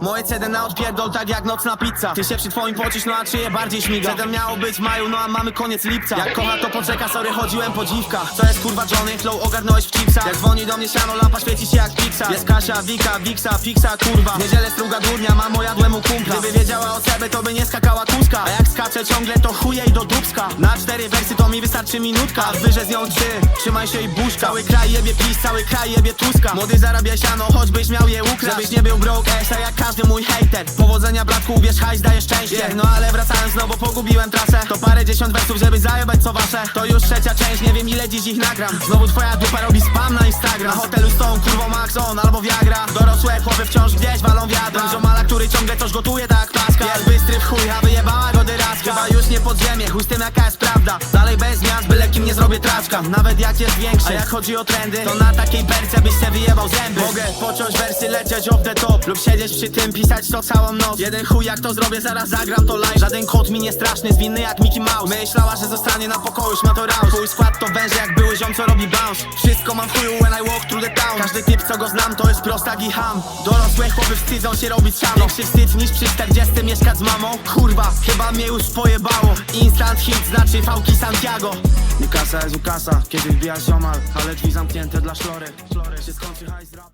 Moje CD na odpierdol tak jak nocna pizza. Ty się przy twoim pocisz, no a czyje bardziej śmiga? CD miało być w maju, no a mamy koniec lipca. Jak kocha to poczeka, sorry chodziłem po dziwkach Co jest kurwa Johnny, flow ogarnąłeś w chipsa Jak dzwoni do mnie siano, lampa świeci się jak Pixa Jest Kasia, Wika, Wiksa, Fixa, kurwa. W Niedzielę struga durnia, mamo jadłem u kumpla. Gdyby wiedziała o sobie, to by nie skakała kuska. A jak ciągle, to chuje i do dubska Na cztery wersy to mi wystarczy minutka. A wyżej z nią trzy, trzymaj się i buźka. Cały kraj jebie PiS, cały kraj jebie Tuska. Młody zarabia siano, choćbyś miał je ukraść Żebyś nie był broke ass, jak każdy mój hater. Powodzenia bratku, wiesz hajs daje szczęście. No ale wracając, no bo pogubiłem trasę. To parę dziesiąt wersów, żeby zajebać co wasze. To już trzecia część, nie wiem ile dziś ich nagram. Znowu twoja dupa robi spam na Instagram. Na hotelu z tą kurwą Maxon albo Viagra. Dorosłe chłopy wciąż gdzieś walą wiadra. Mam ziomala, który ciągle coś gotuje tak paska. Jest bystry w chuj, a wyjebała nie podziemie, traczka Nawet jak jest większy, a jak chodzi o trendy To na takiej berce byś se wyjebał zęby. Mogę pociąć wersy, lecieć off the top Lub siedzieć przy tym, pisać to całą noc. Jeden chuj jak to zrobię, zaraz zagram to live. Żaden kot mi nie straszny, zwinny jak Mickey Mouse. Myślała, że zostanie na pokoju, ma to round. Twój skład to węże jak były ziom, co robi bounce. Wszystko mam w chuju when I walk through the town. Każdy typ, co go znam, to jest prostak i ham. Dorosłe chłopy wstydzą się robić siano Większy wstyd niż przy 40 mieszkać z mamą. Kurwa, chyba mnie już pojebało. Instant hit znaczy fałki Santiago. Ukasa jest ukasa, kiedy wbija ziomal Ale drzwi zamknięte dla Szlorek się skończy hajs rapu